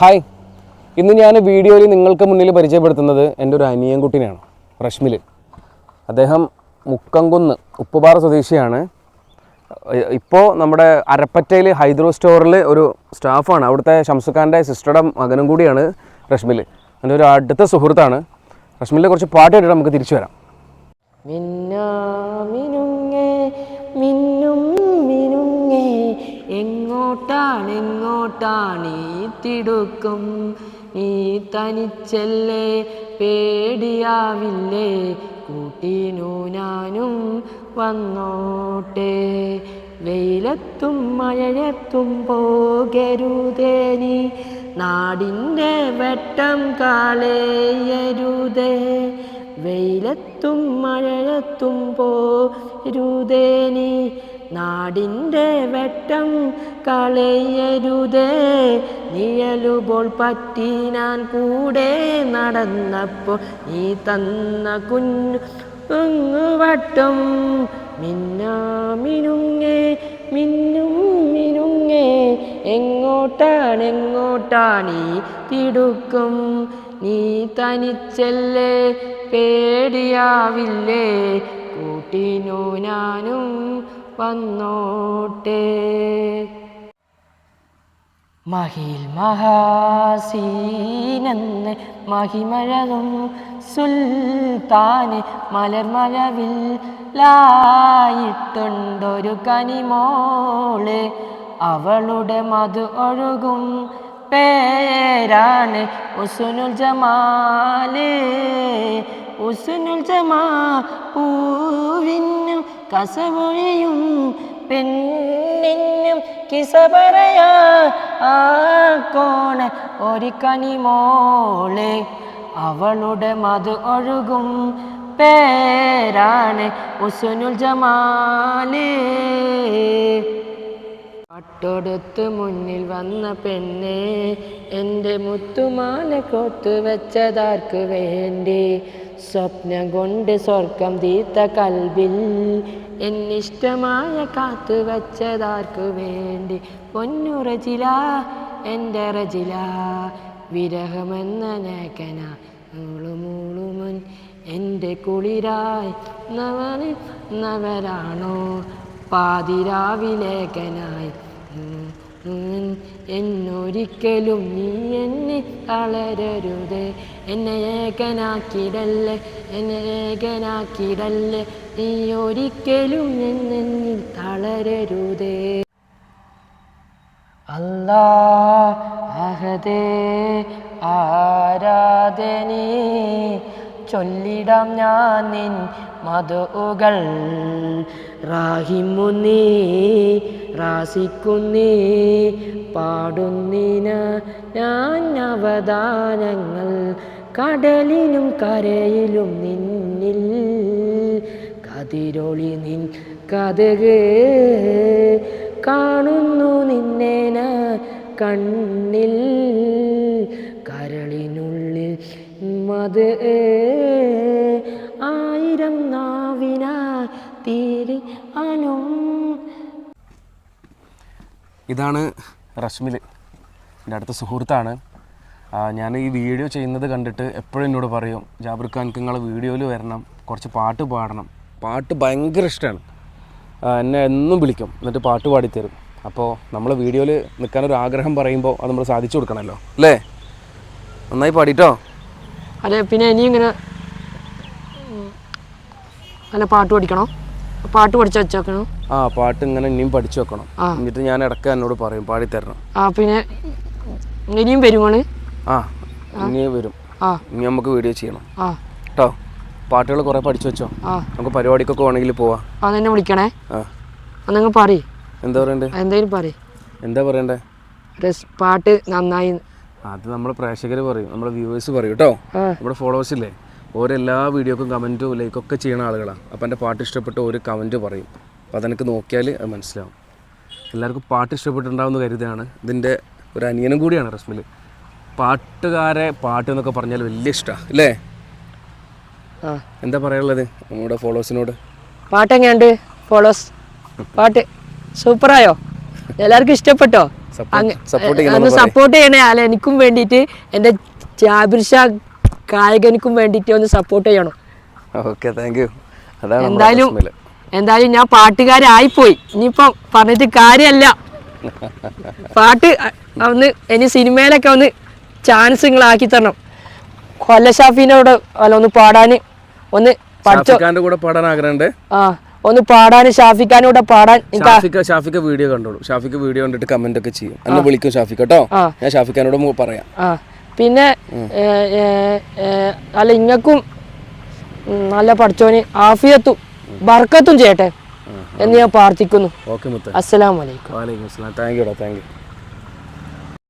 Hi ഇന്ന് ഞാൻ വീഡിയോയിൽ നിങ്ങൾക്ക് മുന്നിൽ പരിചയപ്പെടുത്തുന്നത് എന്റെ ഒരു അനിയൻകുട്ടിനെയാണ് റഷ്മിൽ അദ്ദേഹം മുക്കംകുന്ന് ഉപ്പുപാറ സ്വദേശിയാണ്. ഇപ്പോൾ നമ്മുടെ അരപ്പറ്റയിൽ ഹൈദ്രോ സ്റ്റോറിൽ ഒരു സ്റ്റാഫാണ്. അവിടുത്തെ ഷംസുഖാന്റെ സിസ്റ്ററുടെ മകനും കൂടിയാണ് റഷ്മിൽ എന്റെ ഒരു അടുത്ത സുഹൃത്താണ്. റഷ്മിലിനെ കുറച്ച് പാട്ട് കേട്ടിട്ട് നമുക്ക് തിരിച്ചു വരാം. മിന്നാമിനുങ്ങേ മിന്നും എങ്ങോട്ടാണ് തിടുക്കം നീ തനിച്ചല്ലേ? പേടിയാവില്ലേ? കൂട്ടിനു ഞാനും വന്നോട്ടെ. വെയിലത്തും മഴയത്തും പോകരുതേ നീ. നാടിന്റെ വെട്ടം കാളേയരുതേ. വെയിലത്തും മഴയത്തും പോരുതേനി നാടിന്റെ വെട്ടം കളയരുതേ. നിഴലുപോൾ പറ്റി ഞാൻ കൂടെ നടന്നപ്പോൾ നീ തന്ന കുഞ്ഞു വട്ടം മിന്നാമിനുങ്ങേ മിന്നും മിനുങ്ങേ. എങ്ങോട്ടാണ് എങ്ങോട്ടാണ് തിടുക്കും? നീ തനിച്ചല്ലേ പേടിയാവില്ലേ? കൂട്ടിനു ഞാനും വന്നോട്ടെ. മഹിൽ മഹാസീനെന്ന് മഹിമഴകും സുൽത്താന് മലർമഴവിൽ ലായിട്ടുണ്ടൊരു കനിമോൾ. അവളുടെ മധു ഒഴുകും പേരാണ് ഉസുനുൽ ജമാൽ. ഉസുനുൽ ജമാ പൂവിനും കസമൊഴിയും പെണ്ണിനും കിസ പറയാ ആ കോണ ഒരു കനിമോളെ അവളുടെ മധു ഒഴുകും പേരാണ് ഉസുനുൽ ജമാൽ. പട്ടൊടുത്ത് മുന്നിൽ വന്ന പെണ്ണെ എന്റെ മുത്തുമാല കൊത്തു വെച്ചതാർക്ക് വേണ്ടി? സ്വപ്നം കൊണ്ട് സ്വർഗം തീർത്ത കൽവിൽ എന്നിഷ്ടമായ കാത്തു വെച്ചതാർക്ക് വേണ്ടി? പൊന്നുറജില എന്റെ റജില വിരഹമെന്ന നേക്കന മൂളുമൂളുമൻ എന്റെ കുളിരായി നവനി നവരാണോ? പാതിരാവിലേക്കനായി എന്നൊരിക്കലും നീ എന്നെ തളരരുത്. എന്നെ ഏകനാക്കിടല്ലേ എന്നെ ഏകനാക്കിടല്ലേ നീ ഒരിക്കലും എന്നെ തളരരുതേ. അല്ലാ അഹദേ ആരാധനേ. ചൊല്ലിടാം ഞാൻ നിൻ മധുകൾ റാഹിമുന്നീ റാസിക്കുന്നീ പാടുന്നിന ഞാൻ അവദാനങ്ങൾ കടലിലും കരയിലും നിന്നിൽ കതിരൊളി നിൻ കഥക്. കാണുന്നു നിന്നേന കണ്ണിൽ കരളിനുള്ളിൽ മത് ആയിരം ഇതാണ് റഷ്മിൽ എന്റെ അടുത്ത സുഹൃത്താണ്. ഞാൻ ഈ വീഡിയോ ചെയ്യുന്നത് കണ്ടിട്ട് എപ്പോഴും എന്നോട് പറയും ജാബിർ ഖാൻക്ക് നിങ്ങളെ വീഡിയോയിൽ വരണം കുറച്ച് പാട്ട് പാടണം. പാട്ട് ഭയങ്കര ഇഷ്ടമാണ്. എന്നെ എന്നും വിളിക്കും എന്നിട്ട് പാട്ട് പാടിത്തരും. അപ്പോൾ നമ്മൾ വീഡിയോയിൽ നിൽക്കാനൊരു ആഗ്രഹം പറയുമ്പോൾ അത് നമ്മൾ സാധിച്ചു കൊടുക്കണമല്ലോ അല്ലേ? നന്നായി പാടിട്ടോ? അതെ പിന്നെ ഇനി ഇങ്ങനെ നല്ല പാട്ട് പഠിക്കണോ? പാട്ട് പഠിച്ചു വെച്ചേക്കണോ? ആ പാട്ട് ഇങ്ങനെ ഇനിയും പഠിച്ചു വെക്കണം. എന്നിട്ട് ഞാൻ ഇടയ്ക്ക് എന്നോട് പറയും പാടിത്തരണം ആ പിന്നെ ഇനിയും വരുവാണ്? ആ ഇനി വരും. ആ. ഇനി നമുക്ക് വീഡിയോ ചെയ്യണം. ആ. കേട്ടോ പാട്ടുകൾ കുറേ പഠിച്ചു വെച്ചോ? ആ. നമുക്ക് പരിപാടിക്കൊക്കെ വേണമെങ്കിൽ പോവാം. എന്നെ വിളിക്കണേ. ആ. അന്നങ്ങ് പറയ്. എന്താ പറയണ്ടേ? എന്തായാലും പറയ്. എന്താ പറയണ്ടേ? പാട്ട് നന്നായി. അത് നമ്മുടെ പ്രേക്ഷകർ പറയും. നമ്മുടെ വ്യൂവേഴ്സ് പറയും കേട്ടോ നമ്മുടെ ഫോളോവേഴ്സ് ഇല്ലേ? ഓരോ എല്ലാ വീഡിയോക്കും കമന്റും ലൈക്കൊക്കെ ചെയ്യുന്ന ആളുകളാണ് അപ്പോൾ എന്റെ പാട്ട് ഇഷ്ടപ്പെട്ട് ഒരു കമന്റ് പറയും. അപ്പോൾ അതെനിക്ക് നോക്കിയാൽ അത് മനസ്സിലാവും. എല്ലാവർക്കും പാട്ട് ഇഷ്ടപ്പെട്ടിട്ടുണ്ടാവുമെന്ന് കരുതാണ് ഇതിന്റെ ഒരു അനിയനും കൂടിയാണ് റസ്മിൽ പാട്ടുകാരെ പാട്ട് എന്നൊക്കെ പറഞ്ഞാൽ വലിയ ഇഷ്ടമാണ് അല്ലേ? എന്താ പറയാനുള്ളത്? നമ്മുടെ ഫോളോവേഴ്സിനോട്? പാട്ട് എങ്ങനെയുണ്ട് ഫോളോസ് പാട്ട് സൂപ്പറായോ? എല്ലാവർക്കും ഇഷ്ടപ്പെട്ടോ? സപ്പോർട്ട് ചെയ്യണ സപ്പോർട്ട് ചെയ്യണേ അല്ല എനിക്കും വേണ്ടിയിട്ട് എന്റെ ജാബിർ ഷാ ഗായകനിക്കും വേണ്ടിയിട്ട് ഒന്ന് സപ്പോർട്ട് ചെയ്യണം. ഓക്കേ താങ്ക് യു അതാണ് എന്തായാലും. എന്തായാലും ഞാൻ പാട്ടുകാരായിപ്പോയി. ഇനിയിപ്പം പറഞ്ഞിട്ട് കാര്യമല്ല പാട്ട് ഒന്ന് ഇനി സിനിമയിലൊക്കെ ഒന്ന് ചാൻസ് നിങ്ങളാക്കി തരണം. കൊല്ല ഷാഫിനോട് അല്ല ഒന്ന് പാടാൻ ഒന്ന് പഠിച്ചോ കൂടെ പാടാൻ ആഗ്രഹമുണ്ട്. ആ ഒന്ന് പാടാൻ ഷാഫിഖാനൂടെ പാടാൻ ഷാഫിക്ക ഷാഫിക്ക വീഡിയോ കണ്ടോളൂ. ഷാഫിക്ക വീഡിയോ കണ്ടിട്ട് കമന്റ് ഒക്കെ ചെയ്യും. എന്നെ വിളിക്കും ഷാഫിക്ക കേട്ടോ. ഞാൻ ഷാഫിഖാനോട് മു- പറയാം. ആ. പിന്നെ അല്ല ഇങ്ങക്കും നല്ല പഠിച്ചോന് ആഫിയത്തും ബർക്കത്തും ചെയ്യട്ടെ എന്ന് ഞാൻ പ്രാർത്ഥിക്കുന്നു. അസ്സലാമലൈക്കും താങ്ക് യുടാ താങ്ക് യു.